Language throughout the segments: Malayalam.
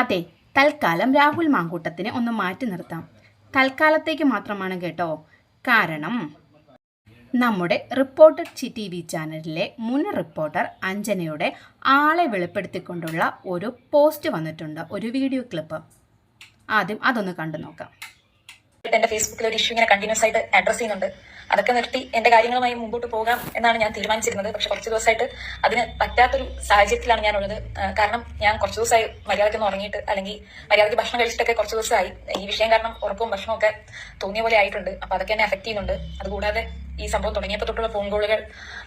അതെ തൽക്കാലം രാഹുൽ മാങ്കൂട്ടത്തിനെ ഒന്ന് മാറ്റി നിർത്താം. തൽക്കാലത്തേക്ക് മാത്രമാണ് കേട്ടോ. കാരണം നമ്മുടെ റിപ്പോർട്ടർ ടി വി ചാനലിലെ മുൻ റിപ്പോർട്ടർ അഞ്ജനയുടെ ആളെ വെളിപ്പെടുത്തിക്കൊണ്ടുള്ള ഒരു പോസ്റ്റ് വന്നിട്ടുണ്ട് ഒരു വീഡിയോ ക്ലിപ്പ്. ആദ്യം അതൊന്ന് കണ്ടു നോക്കാം. എന്റെ ഫേസ്ബുക്കിൽ ഒരു ഇഷ്യൂ ഇങ്ങനെ കണ്ടിന്യൂസ് ആയിട്ട് അഡ്രസ് ചെയ്യുന്നുണ്ട്. അതൊക്കെ നിർത്തി എന്റെ കാര്യങ്ങളുമായി മുമ്പോട്ട് പോകാം എന്നാണ് ഞാൻ തീരുമാനിച്ചിരുന്നത്. പക്ഷെ കുറച്ച് ദിവസമായിട്ട് അതിന് പറ്റാത്തൊരു സാഹചര്യത്തിലാണ് ഞാനുള്ളത്. കാരണം ഞാൻ കുറച്ച് ദിവസമായി മര്യാദയ്ക്ക് ഒന്ന് ഉറങ്ങിയിട്ട് അല്ലെങ്കിൽ മര്യാദയ്ക്ക് ഭക്ഷണം കഴിച്ചിട്ടൊക്കെ കുറച്ച് ദിവസമായി. ഈ വിഷയം കാരണം ഉറക്കവും ഭക്ഷണവും ഒക്കെ തോന്നിയ പോലെ ആയിട്ടുണ്ട്. അപ്പൊ അതൊക്കെ എന്നെ അഫക്ട് ചെയ്യുന്നുണ്ട്. അതുകൂടാതെ ഈ സംഭവം തുടങ്ങിയപ്പോൾ തൊട്ടുള്ള ഫോൺ കോളുകൾ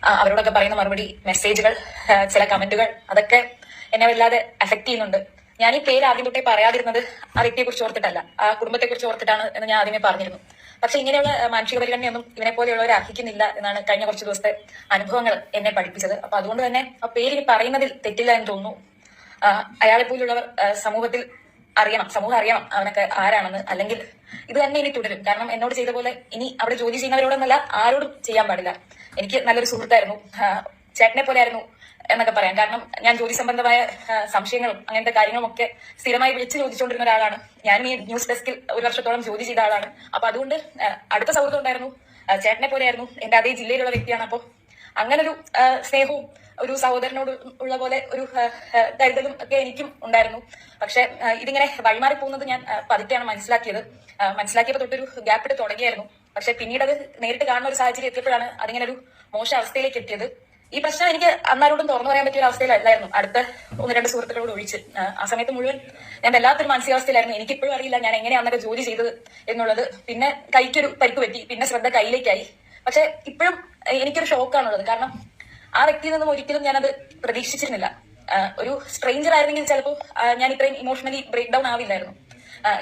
അവരോടൊക്കെ പറയുന്ന മറുപടി മെസ്സേജുകൾ ചില കമന്റുകൾ അതൊക്കെ എന്നെ വല്ലാതെ അഫക്ട് ചെയ്യുന്നുണ്ട്. ഞാൻ ഈ പേര് ആദ്യം തൊട്ടേ പറയാതിരുന്നത് ആ വ്യക്തിയെ കുറിച്ച് ഓർത്തിട്ടല്ല. ആ കുടുംബത്തെ കുറിച്ച് ഓർത്തിട്ടാണ് എന്ന് ഞാൻ ആദ്യമേ പറഞ്ഞിരുന്നു. പക്ഷെ ഇങ്ങനെയുള്ള മാനസിക പരിഗണനയൊന്നും ഇവനെ പോലെയുള്ളവരെ അർഹിക്കുന്നില്ല എന്നാണ് കഴിഞ്ഞ കുറച്ച് ദിവസത്തെ അനുഭവങ്ങൾ എന്നെ പഠിപ്പിച്ചത്. അപ്പൊ അതുകൊണ്ട് തന്നെ ആ പേര് പറയുന്നതിൽ തെറ്റില്ല എന്ന് തോന്നുന്നു. അയാളെ പോലുള്ളവർ സമൂഹത്തിൽ അറിയണം സമൂഹം അറിയണം അവനൊക്കെ ആരാണെന്ന്. അല്ലെങ്കിൽ ഇത് തന്നെ ഇനി തുടരും. കാരണം എന്നോട് ചെയ്ത പോലെ ഇനി അവിടെ ജോലി ചെയ്യുന്നവരോടൊന്നല്ല ആരോടും ചെയ്യാൻ പാടില്ല. എനിക്ക് നല്ലൊരു സുഹൃത്തായിരുന്നു. ചേട്ടനെ പോലെ ആയിരുന്നു എന്നൊക്കെ പറയാം. കാരണം ഞാൻ ജോലി സംബന്ധമായ സംശയങ്ങളും അങ്ങനത്തെ കാര്യങ്ങളും ഒക്കെ സ്ഥിരമായി വിളിച്ചു ചോദിച്ചുകൊണ്ടിരുന്ന ഒരാളാണ്. ഞാനും ഈ ന്യൂസ് ഡെസ്കിൽ ഒരു വർഷത്തോളം ജോലി ചെയ്ത ആളാണ്. അപ്പൊ അതുകൊണ്ട് അടുത്ത സൗഹൃദം ഉണ്ടായിരുന്നു. ചേട്ടനെ പോലെയായിരുന്നു. എന്റെ അതേ ജില്ലയിലുള്ള വ്യക്തിയാണ്. അപ്പോൾ അങ്ങനെ ഒരു സ്നേഹവും ഒരു സഹോദരനോട് ഉള്ള പോലെ ഒരു കരുതലും ഒക്കെ എനിക്കും ഉണ്ടായിരുന്നു. പക്ഷെ ഇതിങ്ങനെ വഴിമാറി പോകുന്നത് ഞാൻ പതിറ്റാണ് മനസ്സിലാക്കിയത്. മനസ്സിലാക്കിയപ്പോൾ തൊട്ടൊരു ഗ്യാപ്പ് ഇട്ട് തുടങ്ങിയായിരുന്നു. പക്ഷെ പിന്നീട് അത് നേരിട്ട് കാണുന്ന ഒരു സാഹചര്യം എത്തിയപ്പോഴാണ് അതിങ്ങനെ ഒരു മോശം അവസ്ഥയിലേക്ക് എത്തിയത്. ഈ പ്രശ്നം എനിക്ക് അന്നാരോടും തുറന്നു പറയാൻ പറ്റിയ ഒരു അടുത്ത ഒന്ന് രണ്ട് സുഹൃത്തുക്കളോട് ഒഴിച്ച്. ആ, സമയത്ത് മുഴുവൻ ഞാൻ വല്ലാത്തൊരു മാനസികാവസ്ഥയിലായിരുന്നു. എനിക്കിപ്പോഴും അറിയില്ല ഞാൻ എങ്ങനെയാണ് അന്നൊക്കെ ജോലി ചെയ്തത് എന്നുള്ളത്. പിന്നെ കൈക്കൊരു പരിക്ക് പറ്റി. പിന്നെ ശ്രദ്ധ കയ്യിലേക്കായി. പക്ഷെ ഇപ്പോഴും എനിക്കൊരു ഷോക്കാണുള്ളത്. കാരണം ആ വ്യക്തിയിൽ നിന്നും ഒരിക്കലും ഞാനത് പ്രതീക്ഷിച്ചിരുന്നില്ല. ഒരു സ്ട്രെയിഞ്ചർ ആയിരുന്നെങ്കിൽ ചിലപ്പോൾ ഞാൻ ഇത്രയും ഇമോഷണലി ബ്രേക്ക് ഡൗൺ ആവില്ലായിരുന്നു.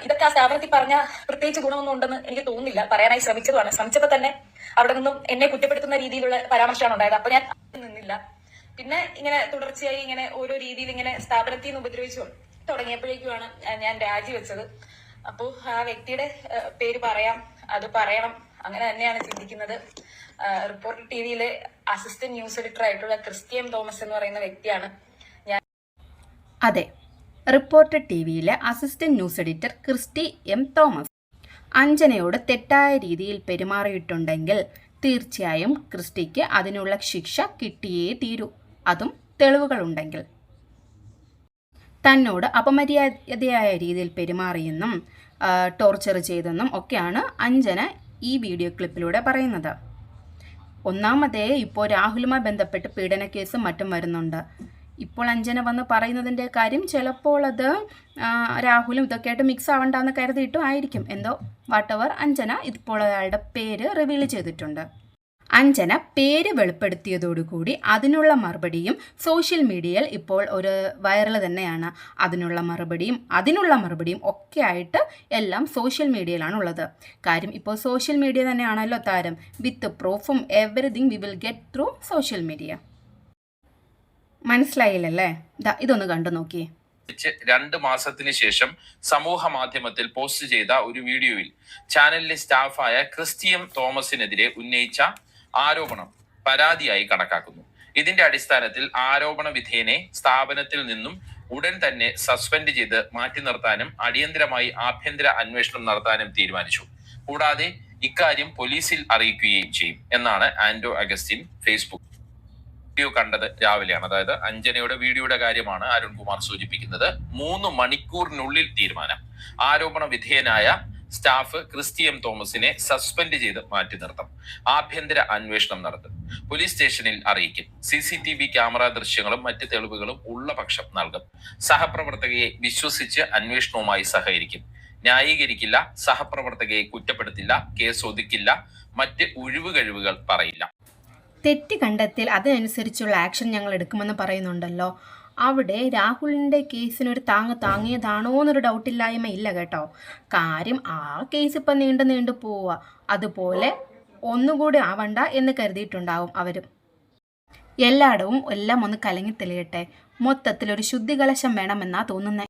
ഇതൊക്കെ ആ സ്ഥാപനത്തിൽ പറഞ്ഞ പ്രത്യേകിച്ച് ഗുണമൊന്നും ഉണ്ടെന്ന് എനിക്ക് തോന്നുന്നില്ല. പറയാനായി ശ്രമിച്ചതുമാണ്. ശ്രമിച്ചപ്പോൾ തന്നെ അവിടെ നിന്നും എന്നെ കുറ്റപ്പെടുത്തുന്ന രീതിയിലുള്ള പരാമർശമാണ് ഉണ്ടായത്. അപ്പൊ ഞാൻ നിന്നില്ല. പിന്നെ ഇങ്ങനെ തുടർച്ചയായി ഇങ്ങനെ ഓരോ രീതിയിൽ ഇങ്ങനെ സ്ഥാപനത്തിൽ നിന്ന് ഉപദ്രവിച്ചു തുടങ്ങിയപ്പോഴേക്കുമാണ് ഞാൻ രാജിവെച്ചത്. അപ്പോ ആ വ്യക്തിയുടെ പേര് പറയാം അത് പറയണം അങ്ങനെ തന്നെയാണ് ചിന്തിക്കുന്നത്. റിപ്പോർട്ടർ ടി വിയിലെ അസിസ്റ്റന്റ് ന്യൂസ് എഡിറ്റർ ആയിട്ടുള്ള ക്രിസ്ത്യൻ തോമസ് എന്ന് പറയുന്ന വ്യക്തിയാണ് ഞാൻ. അതെ റിപ്പോർട്ടർ ടി വിയിലെ assistant news editor Christy M Thomas. അഞ്ജനയോട് തെറ്റായ രീതിയിൽ പെരുമാറിയിട്ടുണ്ടെങ്കിൽ തീർച്ചയായും ക്രിസ്റ്റിക്ക് അതിനുള്ള ശിക്ഷ കിട്ടിയേ തീരൂ. അതും തെളിവുകളുണ്ടെങ്കിൽ. തന്നോട് അപമര്യാദയായ രീതിയിൽ പെരുമാറിയെന്നും ടോർച്ചർ ചെയ്തെന്നും ഒക്കെയാണ് അഞ്ജന ഈ വീഡിയോ ക്ലിപ്പിലൂടെ പറയുന്നത്. ഒന്നാമതേ ഇപ്പോൾ രാഹുലുമായി ബന്ധപ്പെട്ട് പീഡന കേസും മറ്റും വരുന്നുണ്ട്. ഇപ്പോൾ അഞ്ജന വന്ന് പറയുന്നതിന്റെ കാര്യം ചിലപ്പോൾ അത് രാഹുലും ഇതൊക്കെ ആയിട്ട് മിക്സ് ആവണ്ടെന്ന് കരുതിയിട്ടും ആയിരിക്കും. എന്തോ വാട്ടവർ അഞ്ജന ഇപ്പോൾ അയാളുടെ പേര് റിവീൽ ചെയ്തിട്ടുണ്ട്. അഞ്ജന പേര് വെളിപ്പെടുത്തിയതോടുകൂടി അതിനുള്ള മറുപടിയും സോഷ്യൽ മീഡിയയിൽ ഇപ്പോൾ ഒരു വൈറൽ തന്നെയാണ്. അതിനുള്ള മറുപടിയും അതിനുള്ള മറുപടിയും ഒക്കെ ആയിട്ട് എല്ലാം സോഷ്യൽ മീഡിയയിലാണ് ഉള്ളത്. കാര്യം ഇപ്പോൾ സോഷ്യൽ മീഡിയ തന്നെയാണല്ലോ താരം. വിത്ത് പ്രൂഫും everything we will get through social media മനസ്സിലായില്ലല്ലേ? ഇതൊന്ന് കണ്ടു നോക്കിയേ. രണ്ട് മാസത്തിന് ശേഷം സമൂഹ മാധ്യമത്തിൽ പോസ്റ്റ് ചെയ്ത ഒരു വീഡിയോയിൽ ചാനലിലെ സ്റ്റാഫായ ക്രിസ്ത്യൻ തോമസിനെതിരെ ഉന്നയിച്ച ആരോപണം പരാതിയായി കണക്കാക്കുന്നു. ഇതിന്റെ അടിസ്ഥാനത്തിൽ ആരോപണ വിധേയനെ സ്ഥാപനത്തിൽ നിന്നും ഉടൻ തന്നെ സസ്പെൻഡ് ചെയ്ത് മാറ്റി നിർത്താനും അടിയന്തരമായി ആഭ്യന്തര അന്വേഷണം നടത്താനും തീരുമാനിച്ചു. കൂടാതെ ഇക്കാര്യം പോലീസിൽ അറിയിക്കുകയും ചെയ്യും എന്നാണ് ആൻഡോ അഗസ്റ്റിൻ ഫേസ്ബുക്ക് വീഡിയോ കണ്ടത് രാവിലെയാണ്. അതായത് അഞ്ജനയുടെ വീഡിയോയുടെ കാര്യമാണ് അരുൺകുമാർ സൂചിപ്പിക്കുന്നത്. മൂന്ന് മണിക്കൂറിനുള്ളിൽ തീരുമാനം. ആരോപണ വിധേയനായ സ്റ്റാഫ് ക്രിസ്ത്യൻ തോമസിനെ സസ്പെൻഡ് ചെയ്ത് മാറ്റി നിർത്തും ആഭ്യന്തര അന്വേഷണം നടത്തും. പോലീസ് സ്റ്റേഷനിൽ അറിയിക്കും. C C T V camera ദൃശ്യങ്ങളും മറ്റ് തെളിവുകളും ഉള്ള പക്ഷം നൽകും. സഹപ്രവർത്തകയെ വിശ്വസിച്ച് അന്വേഷണവുമായി സഹകരിക്കും. ന്യായീകരിക്കില്ല സഹപ്രവർത്തകയെ കുറ്റപ്പെടുത്തില്ല കേസ് ഒതുക്കില്ല മറ്റ് ഒഴിവ് കഴിവുകൾ പറയില്ല. തെറ്റ് കണ്ടെത്തിയാൽ അതിനനുസരിച്ചുള്ള ആക്ഷൻ ഞങ്ങൾ എടുക്കുമെന്ന് പറയുന്നുണ്ടല്ലോ. അവിടെ രാഹുലിന്റെ കേസിനൊരു താങ്ങ് താങ്ങിയതാണോ എന്നൊരു ഡൗട്ടില്ലായ്മ ഇല്ല കേട്ടോ. കാര്യം ആ കേസ് ഇപ്പം നീണ്ടു നീണ്ടു പോവുക. അതുപോലെ ഒന്നുകൂടി ആവണ്ട എന്ന് കരുതിയിട്ടുണ്ടാവും അവരും. എല്ലായിടവും എല്ലാം ഒന്ന് കലങ്ങി തെളിയട്ടെ. മൊത്തത്തിലൊരു ശുദ്ധികലശം വേണമെന്നാ തോന്നുന്നത്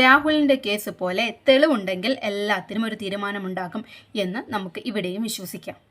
രാഹുലിന്റെ കേസ് പോലെ തെളിവുണ്ടെങ്കിൽ എല്ലാത്തിനും ഒരു തീരുമാനമുണ്ടാകും എന്ന് നമുക്ക് ഇവിടെയും വിശ്വസിക്കാം.